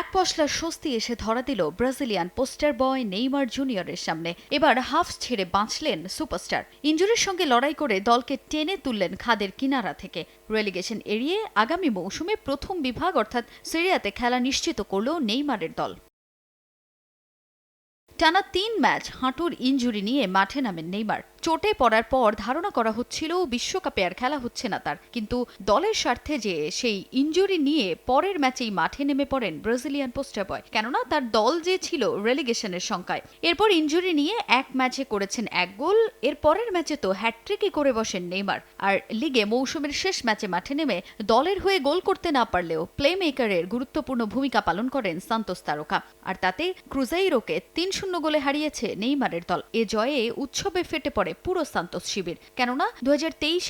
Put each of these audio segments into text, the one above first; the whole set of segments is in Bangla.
এক পশলার স্বস্তি এসে ধরা দিল ব্রাজিলিয়ান পোস্টার বয় নেইমার জুনিয়রের সামনে। এবার হাফ ছেড়ে বাঁচলেন সুপারস্টার। ইঞ্জুরির সঙ্গে লড়াই করে দলকে টেনে তুললেন খাদের কিনারা থেকে। রেলিগেশন এড়িয়ে আগামী মৌসুমে প্রথম বিভাগ অর্থাৎ সিরিয়াতে খেলা নিশ্চিত করল নেইমারের দল। টানা তিন ম্যাচ হাঁটুর ইঞ্জুরি নিয়ে মাঠে নামেন নেইমার। চোটে পড়ার পর ধারণা করা হচ্ছিল বিশ্বকাপে আর খেলা হচ্ছে না তার। কিন্তু দলের স্বার্থে যে সেই ইঞ্জুরি নিয়ে পরের ম্যাচেই মাঠে নেমে পড়েন ব্রাজিলিয়ান পোস্টার বয়। কেননা তার দল যে ছিল রেলিগেশনের সংখ্যায়, এরপর ইঞ্জুরি নিয়ে এক ম্যাচে করেছেন এক গোল, এর পরের ম্যাচে তো হ্যাট্রিকই করে বসেন নেইমার। আর লিগে মৌসুমের শেষ ম্যাচে মাঠে নেমে দলের হয়ে গোল করতে না পারলেও প্লে মেকারের গুরুত্বপূর্ণ ভূমিকা পালন করেন সান্তোস তারকা। আর তাতে ক্রুজাইরোকে তিন শূন্য গোলে হারিয়েছে নেইমারের দল। এ জয়ে উৎসবে ফেটে পড়ে পুরো সান্তোস শিবির। কেননা দু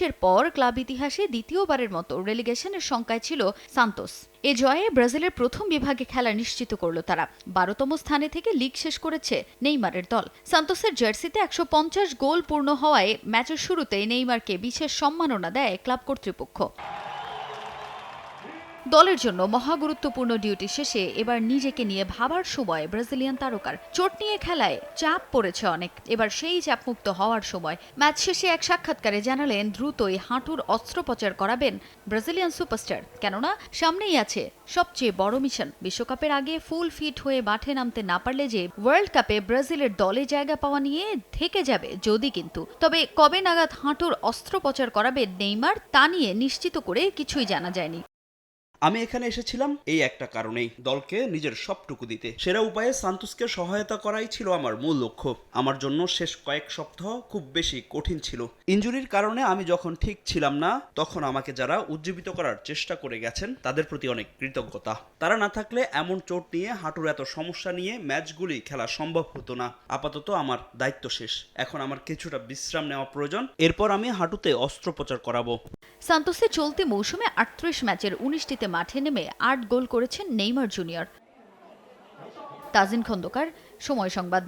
এর পর ক্লাব ইতিহাসে দ্বিতীয়বারের মতো রেলিগেশনের সংখ্যায় ছিল সান্তোস এ জয়ে ব্রাজিলের প্রথম বিভাগে খেলা নিশ্চিত করল তারা। বারোতম স্থানে থেকে লিগ শেষ করেছে নেইমারের দল। সান্তোসের জার্সিতে একশো পঞ্চাশ গোল পূর্ণ হওয়ায় ম্যাচের শুরুতেই নেইমারকে বিশেষ সম্মাননা দেয় ক্লাব কর্তৃপক্ষ। দলের জন্য মহাগুরুত্বপূর্ণ ডিউটি শেষে এবার নিজেকে নিয়ে ভাবার সময় ব্রাজিলিয়ান তারকার। চোট নিয়ে খেলায় চাপ পড়েছে অনেক। এবার সেই চাপমুক্ত হওয়ার সময় ম্যাচ শেষে এক সাক্ষাৎকারে জানালেন দ্রুতই হাঁটুর অস্ত্রোপচার করাবেন ব্রাজিলিয়ান সুপারস্টার। কেননা, সামনেই আছে সবচেয়ে বড় মিশন। বিশ্বকাপের আগে ফুল ফিট হয়ে মাঠে নামতে না পারলে যে ওয়ার্ল্ড কাপে ব্রাজিলের দলে জায়গা পাওয়া নিয়ে থেকে যাবে, যদি কিন্তু। তবে কবে নাগাদ হাঁটুর অস্ত্রোপচার করাবেন নেইমার, তা নিয়ে নিশ্চিত করে কিছুই জানা যায়নি। আমি এখানে এসেছিলাম এই একটা কারণেই, দলকে নিজের সবটুকু দিতে। সেরা উপায়ে সান্তোসকে সহায়তা করাই ছিল আমার মূল লক্ষ্য। আমার জন্য শেষ কয়েক সপ্তাহ খুব বেশি কঠিন ছিল। ইঞ্জুরির কারণে আমি যখন ঠিক ছিলাম না, তখন আমাকে যারা উজ্জীবিত করার চেষ্টা করে গেছেন, তাদের প্রতি অনেক কৃতজ্ঞতা। তারা না থাকলে এমন চোট নিয়ে, হাঁটুর এত সমস্যা নিয়ে ম্যাচগুলি খেলা সম্ভব হতো না। আপাতত আমার দায়িত্ব শেষ। এখন আমার কিছুটা বিশ্রাম নেওয়া প্রয়োজন। এরপর আমি হাঁটুতে অস্ত্রোপচার করাবো। সান্তোসে চলতি মৌসুমে আটত্রিশ ম্যাচের উনিশটিতে মাঠে নেমে আট গোল করেছেন নেইমার জুনিয়র। তাজিন খন্দকার সময় সংবাদ।